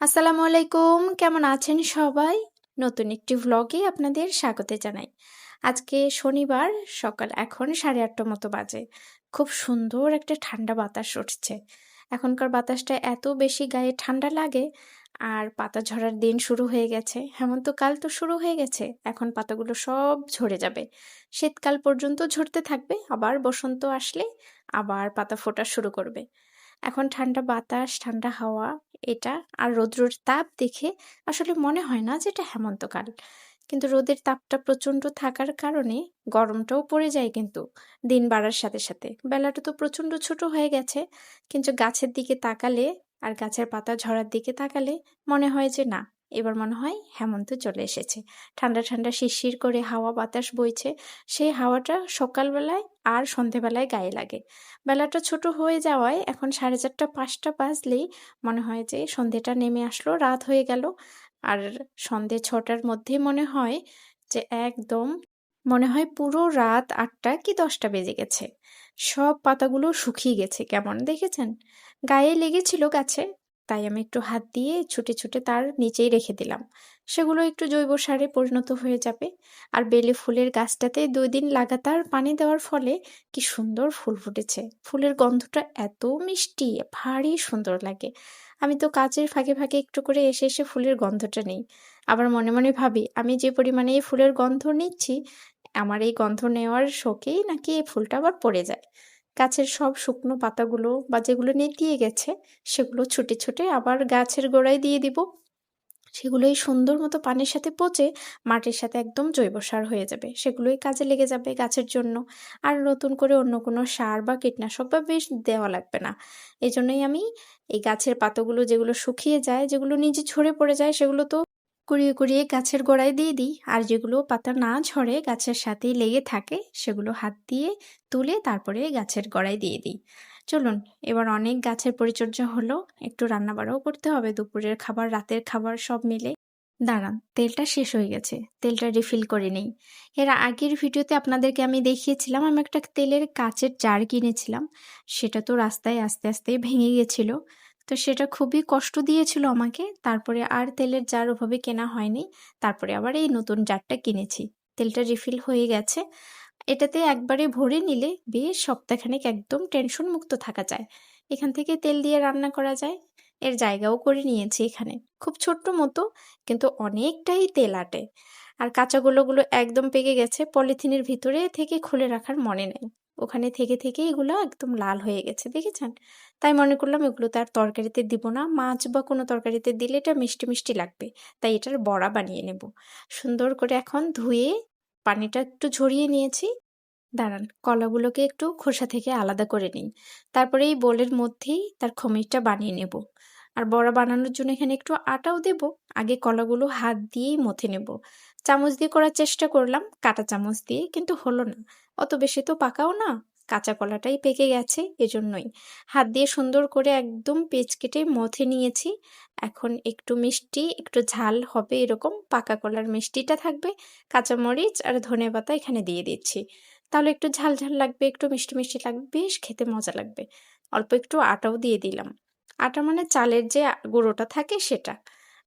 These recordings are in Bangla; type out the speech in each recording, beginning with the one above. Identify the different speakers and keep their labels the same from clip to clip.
Speaker 1: আসসালামু আলাইকুম, কেমন আছেন সবাই? নতুন একটি ভ্লগে আপনাদের স্বাগত জানাই। আজকে শনিবার, সকাল এখন সাড়ে আটটা মতো বাজে। খুব সুন্দর একটা ঠান্ডা বাতাস উঠছে। এখনকার বাতাসটা এত বেশি গায়ে ঠান্ডা লাগে, আর পাতা ঝরার দিন শুরু হয়ে গেছে। হেমন্তকাল তো শুরু হয়ে গেছে, এখন পাতাগুলো সব ঝরে যাবে। শীতকাল পর্যন্ত ঝরতে থাকবে, আবার বসন্ত আসলে আবার পাতা ফোটা শুরু করবে। এখন ঠান্ডা বাতাস, ঠান্ডা হাওয়া, এটা আর রৌদ্রের তাপ দেখে আসলে মনে হয় না যে এটা হেমন্তকাল। কিন্তু রোদের তাপটা প্রচণ্ড থাকার কারণে গরমটাও পড়ে যায় কিন্তু দিন বাড়ার সাথে সাথে। বেলাটা তো প্রচণ্ড ছোট হয়ে গেছে, কিন্তু গাছের দিকে তাকালে আর গাছের পাতা ঝরার দিকে তাকালে মনে হয় যে না এবার মনে হয় হেমন্ত চলে এসেছে। ঠান্ডা ঠান্ডা, শিরশির করে হাওয়া বাতাস বইছে। সেই হাওয়াটা সকালবেলায় আর সন্ধেবেলায় গায়ে লাগে। বেলাটা ছোট হয়ে যাওয়ায় এখন সাড়ে চারটা, পাঁচটা বাজলেই মনে হয় যে সন্ধেটা নেমে আসলো, রাত হয়ে গেল। আর সন্ধে ছটার মধ্যে মনে হয় যে একদম মনে হয় পুরো রাত আটটা কি দশটা বেজে গেছে। সব পাতাগুলো শুকিয়ে গেছে কেমন দেখেছেন? গায়ে লেগেছিল গাছে তাই আমি একটু হাত দিয়ে ছুটে ছুটে তার নিচেই রেখে দিলাম। সেগুলো একটু জৈব সারে পরিণত হয়ে যাবে। আর বেলে ফুলের গাছটাতে দুই দিন লাগাতার পানি দেওয়ার ফলে কি সুন্দর ফুল ফুটেছে। ফুলের গন্ধটা এত মিষ্টি, ভারী সুন্দর লাগে। আমি তো কাজের ফাঁকে ফাঁকে একটু করে এসে এসে ফুলের গন্ধটা নেই। আবার মনে মনে ভাবি, আমি যে পরিমাণে এই ফুলের গন্ধ নিচ্ছি, আমার এই গন্ধ নেওয়ার শোকেই নাকি এই ফুলটা আবার পড়ে যায়। গাছের সব শুকনো পাতাগুলো বা যেগুলো নেতিয়ে গেছে, সেগুলো ছুটে ছুটে আবার গাছের গোড়ায় দিয়ে দিব। সেগুলোই সুন্দর মতো পানির সাথে পচে মাটির সাথে একদম জৈব সার হয়ে যাবে। সেগুলোই কাজে লেগে যাবে গাছের জন্য। আর নতুন করে অন্য কোনো সার বা কীটনাশক বা বেশ দেওয়া লাগবে না। এই জন্যই আমি এই গাছের পাতাগুলো যেগুলো শুকিয়ে যায়, যেগুলো নিজে ঝরে পড়ে যায়, সেগুলো তো কুড়িয়ে কুড়িয়ে গাছের গোড়ায় দিয়ে দিই। আর যেগুলো পাতা না ঝরে গাছের সাথেই লেগে থাকে, সেগুলো হাত দিয়ে তুলে তারপরে গাছের গোড়ায় দিয়ে দিই। চলুন, এবার অনেক গাছের পরিচর্যা হলো। একটু রান্নাবাড়াও করতে হবে, দুপুরের খাবার, রাতের খাবার সব মিলে। দাঁড়ান, তেলটা শেষ হয়ে গেছে। তেলটা রিফিল করে নেই। এর আগের ভিডিওতে আপনাদেরকে আমি দেখিয়েছিলাম, আমি একটা তেলের কাচের জার কিনেছিলাম। সেটা তো রাস্তায় আস্তে আস্তে ভেঙে গেছিল। তো সেটা খুবই কষ্ট দিয়েছিল আমাকে। তারপরে আর তেলের জার ওভাবে কেনা হয়নি। তারপরে আবার এই নতুন জারটা কিনেছি। তেলটা রিফিল হয়ে গেছে। এটাতে একবারে ভরে নিলে বেশ সপ্তাহখানেক একদম টেনশন মুক্ত থাকা যায়। এখান থেকে তেল দিয়ে রান্না করা যায়। এর জায়গাও করে নিয়েছি এখানে। খুব ছোট্ট মতো, কিন্তু অনেকটাই তেল আটে। আর কাঁচাগুলোগুলো একদম পেকে গেছে। পলিথিনের ভিতরে থেকে খুলে রাখার মনে নেই। ওখানে থেকে থেকে এগুলো একদম লাল হয়ে গেছে, দেখেছেন? তাই মনে করলাম এগুলো তার তরকারিতে দিব না। মাছ বা কোনো তরকারিতে দিলে এটা মিষ্টি মিষ্টি লাগবে, তাই এটার বড়া বানিয়ে নেব। সুন্দর করে এখন ধুয়ে পানিটা একটু ঝরিয়ে নিয়েছি। দাঁড়ান, কলাগুলোকে একটু খোসা থেকে আলাদা করে নিই তারপরে এই বোলের মধ্যেই তার খমিরটা বানিয়ে নেব। আর বড়া বানানোর জন্য এখানে একটু আটাও দেব। আগে কলাগুলো হাত দিয়েই মথে নেব। চামচ দিয়ে করার চেষ্টা করলাম, কাটা চামচ দিয়ে, কিন্তু হলো না। অত বেশি তো পাকাও না, কাঁচা কলাটাই পেকে গেছে এজন্যই। হাত দিয়ে সুন্দর করে একদম পেঁচ কেটে মথে নিয়েছি। এখন একটু মিষ্টি, একটু ঝাল হবে এরকম, পাকা কলার মিষ্টিটা থাকবে, কাঁচামরিচ আর ধনে পাতা এখানে দিয়ে দিচ্ছি। তাহলে একটু ঝাল ঝাল লাগবে, একটু মিষ্টি মিষ্টি লাগবে, বেশ খেতে মজা লাগবে। অল্প একটু আটাও দিয়ে দিলাম। আটা মানে চালের যে গুঁড়োটা থাকে সেটা।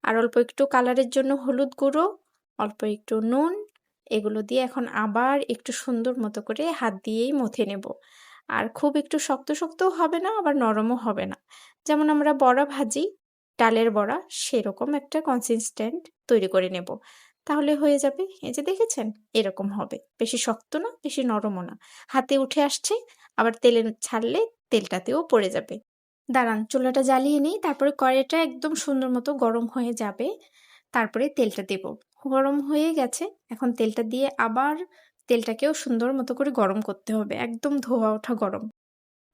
Speaker 1: আর অল্প একটু কালারের জন্য হলুদ গুঁড়ো, অল্প একটু নুন, এগুলো দিয়ে এখন আবার একটু সুন্দর মতো করে হাত দিয়েই মথে নেব। আর খুব একটু শক্ত শক্তও হবে না, আবার নরমও হবে না। যেমন আমরা বড়া ভাজি, ডালের বড়া, সেরকম একটা কনসিস্টেন্ট তৈরি করে নেব। তাহলে হয়ে যাবে, এই যে দেখেছেন? এরকম হবে। বেশি শক্ত না, বেশি নরমও না। হাতে উঠে আসছে, আবার তেলে ছাড়লে তেলটাতেও পড়ে যাবে। দাঁড়ান, চুলাটা জ্বালিয়ে নিই, তারপরে কড়াইটা একদম সুন্দর মতো গরম হয়ে যাবে। তারপরে তেলটা দেব। গরম হয়ে গেছে, এখন তেলটা দিয়ে আবার তেলটাকেও সুন্দর মতো করে গরম করতে হবে, একদম ধোয়া ওঠা গরম।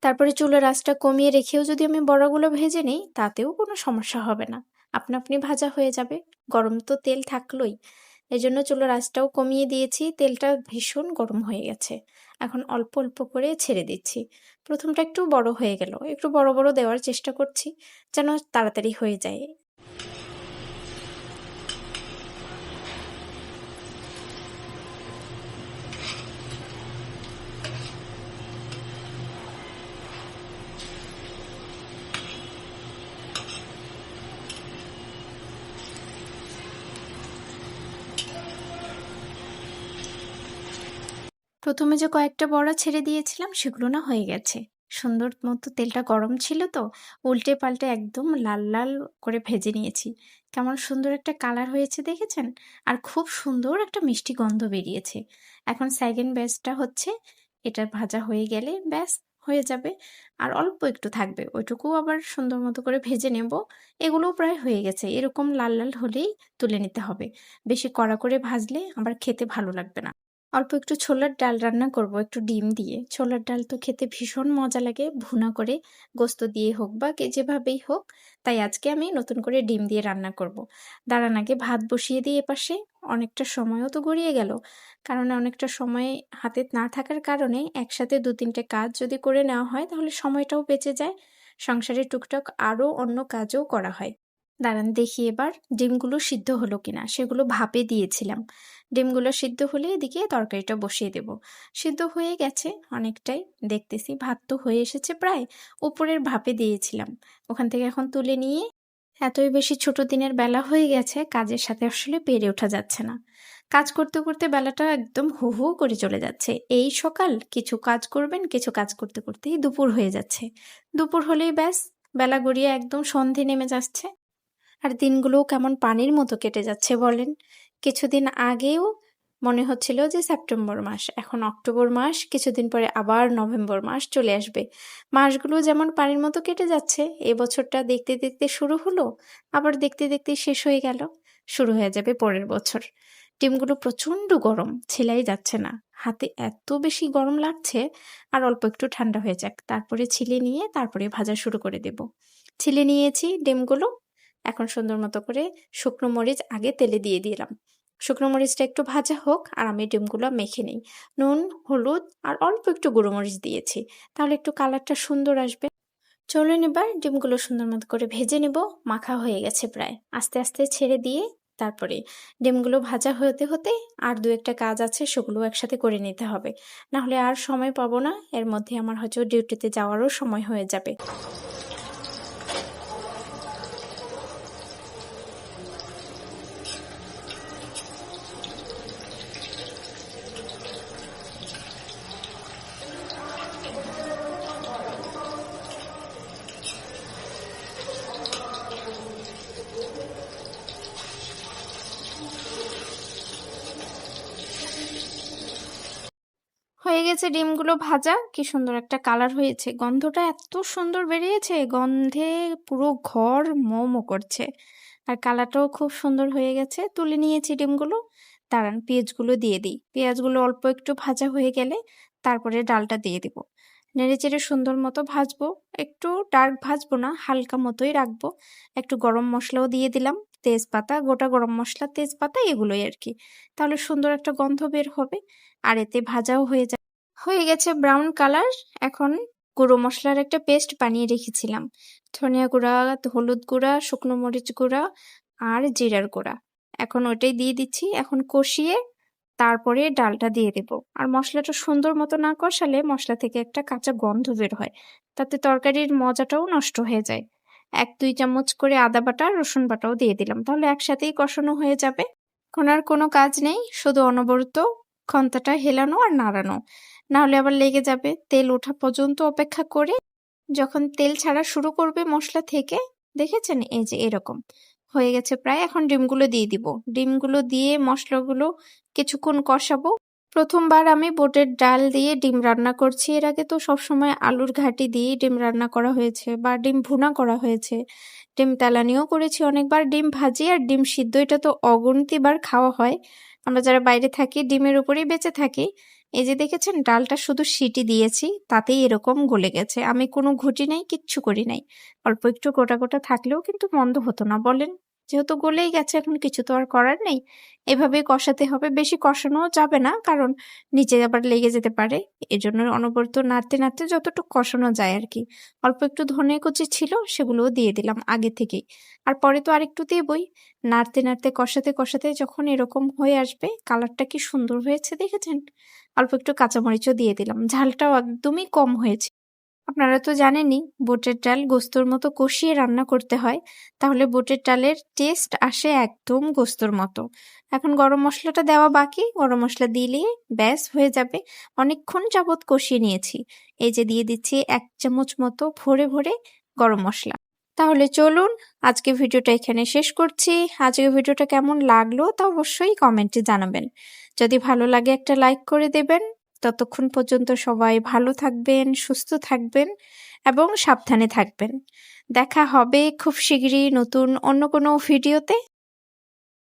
Speaker 1: তারপরে চুলের আঁচটা কমিয়ে রেখেও যদি আমি বড়াগুলো ভেজে নিই, তাতেও কোনো সমস্যা হবে না। আপনা আপনি ভাজা হয়ে যাবে, গরম তো তেল থাকলোই। এই জন্য চুলোর আঁচটাও কমিয়ে দিয়েছি, তেলটা ভীষণ গরম হয়ে গেছে। এখন অল্প অল্প করে ছেড়ে দিচ্ছি। প্রথমটা একটু বড় হয়ে গেল, একটু বড় বড় দেওয়ার চেষ্টা করছি, যেন তাড়াতাড়ি হয়ে যায়। প্রথমে যে কয়েকটা বড়া ছেড়ে দিয়েছিলাম, সেগুলো না হয়ে গেছে। সুন্দর মতো তেলটা গরম ছিল তো, উল্টে পাল্টে একদম লাল লাল করে ভেজে নিয়েছি। কেমন সুন্দর একটা কালার হয়েছে দেখেছেন? আর খুব সুন্দর একটা মিষ্টি গন্ধ বেরিয়েছে। এখন সেকেন্ড ব্যাচটা হচ্ছে, এটা ভাজা হয়ে গেলে ব্যাস, হয়ে যাবে। আর অল্প একটু থাকবে ওইটুকু আবার সুন্দর মতো করে ভেজে নেব। এগুলোও প্রায় হয়ে গেছে, এরকম লাল লাল হলেই তুলে নিতে হবে। বেশি কড়া করে ভাজলে আবার খেতে ভালো লাগবে না। অল্প একটু ছোলার ডাল রান্না করব, একটু ডিম দিয়ে। ছোলার ডাল তো খেতে ভীষণ মজা লাগে, ভুনা করে গোস্ত দিয়ে হোক বা যেভাবেই হোক, তাই আজকে আমি নতুন করে ডিম দিয়ে রান্না করব। দাঁড়ান আগে ভাত বসিয়ে দিয়ে এপাশে, অনেকটা সময়ও তো গড়িয়ে গেল। কারণ অনেকটা সময় হাতে না থাকার কারণে একসাথে দু তিনটে কাজ যদি করে নেওয়া হয়, তাহলে সময়টাও বেঁচে যায়, সংসারে টুকটাক আরও অন্য কাজও করা হয়। দাঁড়ান দেখি এবার ডিমগুলো সিদ্ধ হলো কিনা। সেগুলো ভাপে দিয়েছিলাম। ডিমগুলো সিদ্ধ হলে এদিকে তরকারিটা বসিয়ে দেব। সিদ্ধ হয়ে গেছে অনেকটাই। দেখতেছি ভাত তো হয়ে এসেছে প্রায়। উপরের ভাপে দিয়েছিলাম। ওখান থেকে এখন তুলে নিয়ে এতই বেশি ছোট দিনের বেলা হয়ে গেছে, কাজের সাথে আসলে পেরে ওঠা যাচ্ছে না। কাজ করতে করতে বেলাটা একদম হু হু করে চলে যাচ্ছে। এই সকাল কিছু কাজ করবেন, কিছু কাজ করতে করতেই দুপুর হয়ে যাচ্ছে। দুপুর হলেই ব্যাস, বেলা গড়িয়ে একদম সন্ধে নেমে যাচ্ছে। আর দিনগুলো কেমন পানির মতো কেটে যাচ্ছে বলেন। কিছুদিন আগেও মনে হচ্ছিল যে সেপ্টেম্বর মাস, এখন অক্টোবর মাস, কিছুদিন পরে আবার নভেম্বর মাস চলে আসবে। মাসগুলো যেমন পানির মতো কেটে যাচ্ছে, এ বছরটা দেখতে দেখতে শুরু হলো, আবার দেখতে দেখতে শেষ হয়ে গেল, শুরু হয়ে যাবে পরের বছর। ডিমগুলো প্রচণ্ড গরম, ছেলাই যাচ্ছে না। হাতে এত বেশি গরম লাগছে, আর অল্প একটু ঠান্ডা হয়ে যাক, তারপরে ছিলে নিয়ে তারপরে ভাজা শুরু করে দেব। ছিলে নিয়েছি ডিমগুলো এখন সুন্দর মতো করে শুকনো মরিচ আগে তেলে দিয়ে দিলাম। শুকনো মরিচটা একটু ভাজা হোক আর আমি ডিমগুলো মেখে নিই। নুন, হলুদ আর অল্প একটু গুঁড়ো মরিচ দিয়েছি। তাহলে একটু কালারটা সুন্দর আসবে। চলুন এবার ডিমগুলো সুন্দর মতো করে ভেজে নেব। মাখা হয়ে গেছে প্রায়। আস্তে আস্তে ছেড়ে দিয়ে তারপরে ডিমগুলো ভাজা হতে হতে আর দু একটা কাজ আছে, সেগুলো একসাথে করে নিতে হবে। না হলে আর সময় পাবো না। এর মধ্যে আমার হয়তো ডিউটিতে যাওয়ারও সময় হয়ে যাবে। হয়ে গেছে ডিমগুলো ভাজা। কি সুন্দর একটা কালার হয়েছে। গন্ধটা এত সুন্দর বেরিয়েছে, গন্ধে পুরো ঘর মোমো করছে। আর কালারটাও খুব সুন্দর হয়ে গেছে। তুলে নিয়েছি ডিমগুলো। দাঁড়ান, পেঁয়াজগুলো দিয়ে দিই। পেঁয়াজগুলো অল্প একটু ভাজা হয়ে গেলে তারপরে ডালটা দিয়ে দিব। নেড়ে চেড়ে সুন্দর মতো ভাজবো। একটু ডার্ক ভাজবো না, হালকা মতোই রাখব। একটু গরম মশলাও দিয়ে দিলাম। তেজপাতা, গোটা গরম মশলা, তেজপাতা এগুলোই আর কি। তাহলে সুন্দর একটা গন্ধ বের হবে। আর এতে ভাজাও হয়ে যায়। হয়ে গেছে ব্রাউন কালার এখন গুঁড়ো মশলার একটা পেস্ট বানিয়ে রেখেছিলাম। ধনিয়া গুঁড়া, হলুদ গুঁড়া, শুকনো মরিচ গুঁড়া আর জিরার গুঁড়া। এখন ওইটাই দিয়ে দিচ্ছি, এখন কষিয়ে তারপরে ডালটা দিয়ে দেব। আর মশলাটা সুন্দর মতো না কষালে মশলা থেকে একটা কাঁচা গন্ধ বের হয়, তাতে তরকারির মজাটাও নষ্ট হয়ে যায়। এক, দুই চামচ করে আদা বাটা, রসুন বাটাও দিয়ে দিলাম, তাহলে একসাথেই কষানো হয়ে যাবে। আর কোনো কাজ নেই, শুধু অনবরত খন্তাটা হেলানো আর নাড়ানো। না হলে আবার লেগে যাবে। তেল ওঠা পর্যন্ত অপেক্ষা করে যখন তেল ছাড়া শুরু করবে মশলা থেকে, দেখেছেন? এই যে এরকম। হয়ে গেছে প্রায়। এখন ডিমগুলো দিয়ে দিব। ডিমগুলো দিয়ে মশলাগুলো কিছুক্ষণ কষাবো। প্রথমবার আমি বোটের ডাল দিয়ে ডিম রান্না করছি। এর আগে তো সবসময় আলুর ঘাটি দিয়ে ডিম রান্না করা হয়েছে বা ডিম ভুনা করা হয়েছে। ডিম তেলানিও করেছি অনেকবার। ডিম ভাজি আর ডিম সিদ্ধ, এটা তো অগণিতবার খাওয়া হয়। আমরা যারা বাইরে থাকি, ডিমের উপরেই বেঁচে থাকি। এই যে দেখেছেন, ডালটা শুধু সিটি দিয়েছি, তাতেই এরকম গলে গেছে। আমি কোনো ঘুটি নাই, কিচ্ছু করি নাই। অল্প একটু গোটা গোটা থাকলেও কিন্তু মন্দ হতো না, বলেন। যেহেতু গলেই গেছে, এখন কিছু তো আর করার নেই। এভাবেই কষাতে হবে। বেশি কষানোও যাবে না, কারণ নিচে আবার লেগে যেতে পারে। এজন্য অনবরত নাড়তে নাড়তে যতটুকু কষানো যায় আর কি অল্প একটু ধনে কুচি ছিল, সেগুলোও দিয়ে দিলাম আগে থেকেই। আর পরে তো আরেকটু দেবই। নাড়তে নাড়তে, কষাতে কষাতে যখন এরকম হয়ে আসবে, কালারটা কি সুন্দর হয়েছে দেখেছেন? অল্প একটু কাঁচামরিচও দিয়ে দিলাম। ঝালটাও একদমই কম হয়েছে। আপনারা তো জানেনই, বুটের ডাল গোস্তর মতো কষিয়ে রান্না করতে হয়। তাহলে বুটের ডালের টেস্ট আসে একদম গোস্তর মতো। এখন গরম মশলাটা দেওয়া বাকি, গরম মশলা দিলে ব্যাস হয়ে যাবে। অনেকক্ষণ যাবৎ কষিয়ে নিয়েছি। এই যে দিয়ে দিচ্ছি এক চামচ মতো ভরে ভরে গরম মশলা। তাহলে চলুন আজকে ভিডিওটা এখানে শেষ করছি। আজকে ভিডিওটা কেমন লাগল তা অবশ্যই কমেন্টে জানাবেন। যদি ভালো লাগে একটা লাইক করে দেবেন। ততক্ষণ পর্যন্ত সবাই ভালো থাকবেন, সুস্থ থাকবেন এবং সাবধানে থাকবেন। দেখা হবে খুব শীঘ্রই নতুন অন্য কোনো ভিডিওতে।